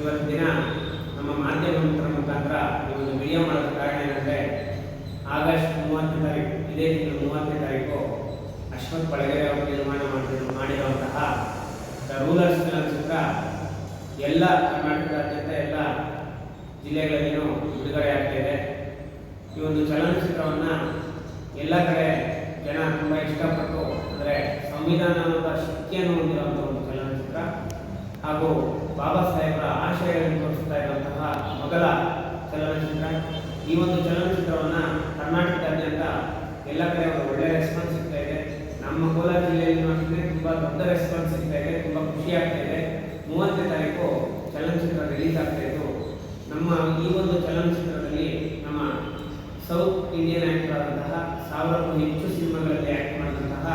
ಇವತ್ತು ದಿನ ನಮ್ಮ ಮಾಧ್ಯಮ ಮುಖಾಂತರ ಈ ಒಂದು ವಿಡಿಯೋ ಮಾಡೋದ ಕಾರಣ ಏನಂದರೆ, ಆಗಸ್ಟ್ ಮೂವತ್ತನೇ ತಾರೀಕು, ಇದೇ ತಿಂಗಳು ಮೂವತ್ತನೇ ತಾರೀಕು ಅಶ್ವಥ್ ಪಳಗೆರೆ ಅವರು ನಿರ್ಮಾಣ ಮಾಡಿದ್ರು, ಮಾಡಿರುವಂತಹ ದ ರೂಲರ್ಸ್ ಚಿತ್ರ ಎಲ್ಲ ಕರ್ನಾಟಕದಾದ್ಯಂತ ಎಲ್ಲ ಜಿಲ್ಲೆಗಳಲ್ಲಿಯೂ ಬಿಡುಗಡೆ ಆಗ್ತಿದೆ ಈ ಒಂದು ಚಲನಚಿತ್ರವನ್ನು ಎಲ್ಲ ಕಡೆ ಜನ ತುಂಬ ಇಷ್ಟಪಟ್ಟು, ಅಂದರೆ ಸಂವಿಧಾನದ ಶಕ್ತಿಯನ್ನು ಹೊಂದಿರುವಂಥ ಒಂದು ಹಾಗೂ ಬಾಬಾ ಸಾಹೇಬರ ಆಶಯಗಳನ್ನು ತೋರಿಸ್ತಾ ಇರುವಂತಹ ಮೊದಲ ಚಲನಚಿತ್ರ. ಈ ಒಂದು ಚಲನಚಿತ್ರವನ್ನು ಕರ್ನಾಟಕದಾದ್ಯಂತ ಎಲ್ಲ ಕಡೆ ಒಂದು ಒಳ್ಳೆಯ ರೆಸ್ಪಾನ್ಸ್ ಸಿಗ್ತಾ ಇದೆ. ನಮ್ಮ ಕೋಲಾರ ಜಿಲ್ಲೆಯಲ್ಲಿ ಅಷ್ಟೇ ತುಂಬ ದೊಡ್ಡ ರೆಸ್ಪಾನ್ಸ್ ಸಿಗ್ತಾ ಇದೆ, ತುಂಬ ಖುಷಿ ಆಗ್ತಾ ಇದೆ. ಮೂವತ್ತನೇ ತಾರೀಕು ಚಲನಚಿತ್ರ ರಿಲೀಸ್ ಆಗ್ತಾ ಇದ್ದು ನಮ್ಮ ಈ ಒಂದು ಚಲನಚಿತ್ರದಲ್ಲಿ ನಮ್ಮ ಸೌತ್ ಇಂಡಿಯನ್ ಆ್ಯಕ್ಟರ್ ಆದಂತಹ ಸಾವಿರಕ್ಕೂ ಹೆಚ್ಚು ಸಿನಿಮಾಗಳಲ್ಲಿ ಆ್ಯಕ್ಟ್ ಮಾಡಿದಂತಹ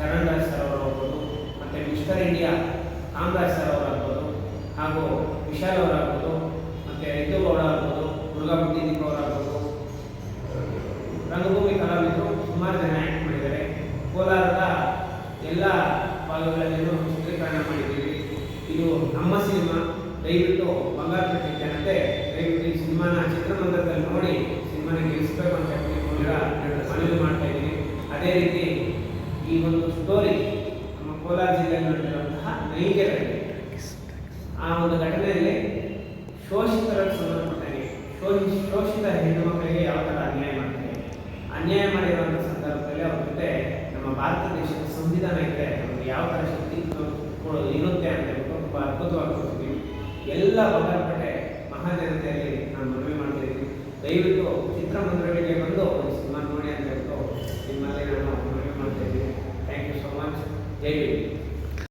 ಚರಣ್ ರಾಜ್ ಸರ್ ಅವರು ಮತ್ತು mister India Kamaraj sir Vishal ಅವರಾಗ್ಬೋದು ಮತ್ತು ರಿತು ಗೌಡ ಆಗ್ಬೋದು ದುರ್ಗಾ ದೀಪ ಅವರಾಗ್ಬೋದು ರಂಗಭೂಮಿ ಕಲಾವಿದರು ಸುಮಾರು ಜನ ಆ್ಯಕ್ಟ್ ಮಾಡಿದ್ದಾರೆ. ಕೋಲಾರದ ಎಲ್ಲ ಭಾಗಗಳಲ್ಲಿಯೂ ಚಿತ್ರೀಕರಣ ಮಾಡಿದ್ದೀವಿ. ಇದು ನಮ್ಮ ಸಿನಿಮಾ. ದಯವಿಟ್ಟು ಬಂಗಾರಪೇಟೆ ಜನತೆ, ದಯವಿಟ್ಟು ಈ ಸಿನಿಮಾನ ಚಿತ್ರಮಂದಿರದಲ್ಲಿ ನೋಡಿ, ಸಿನಿಮಾನ ಗೆಲ್ಲಿಸ್ಬೇಕು ಅಂತ ಹೇಳ್ಕೊಂಡಿರ ಮನವಿ ಮಾಡ್ತಾ ಇದ್ದೀನಿ. ಅದೇ ರೀತಿ ಈ ಒಂದು ಸ್ಟೋರಿ ನಮ್ಮ ಕೋಲಾರ ಜಿಲ್ಲೆಯಲ್ಲಿ ನೈಜ ಆ ಒಂದು ಘಟನೆಯಲ್ಲಿ ಶೋಷಿತರ ಸಂದರ್ಭದಲ್ಲಿ ಶೋಷಿ ಶೋಷಿತ ಹೆಣ್ಣು ಮಕ್ಕಳಿಗೆ ಯಾವ ಥರ ಅನ್ಯಾಯ ಮಾಡ್ತಾರೆ? ಅನ್ಯಾಯ ಮಾಡಿರುವಂಥ ಸಂದರ್ಭದಲ್ಲಿ ಅವ್ರ ಜೊತೆ ನಮ್ಮ ಭಾರತ ದೇಶದ ಸಂವಿಧಾನ ಇದೆ ನಮಗೆ ಯಾವ ಥರ ಶಕ್ತಿ ಇರುತ್ತೆ ಅಂತ ಹೇಳ್ಬಿಟ್ಟು ತುಂಬ ಅದ್ಭುತವಾಗಿ ಎಲ್ಲ ಬಂಗಾರಪೇಟೆ ಮಹಾಜನತೆಯಲ್ಲಿ ನಾನು ಮನವಿ ಮಾಡ್ತಾ ಇದ್ದೀನಿ. ದಯವಿಟ್ಟು ಚಿತ್ರಮಂದಿರಗಳಿಗೆ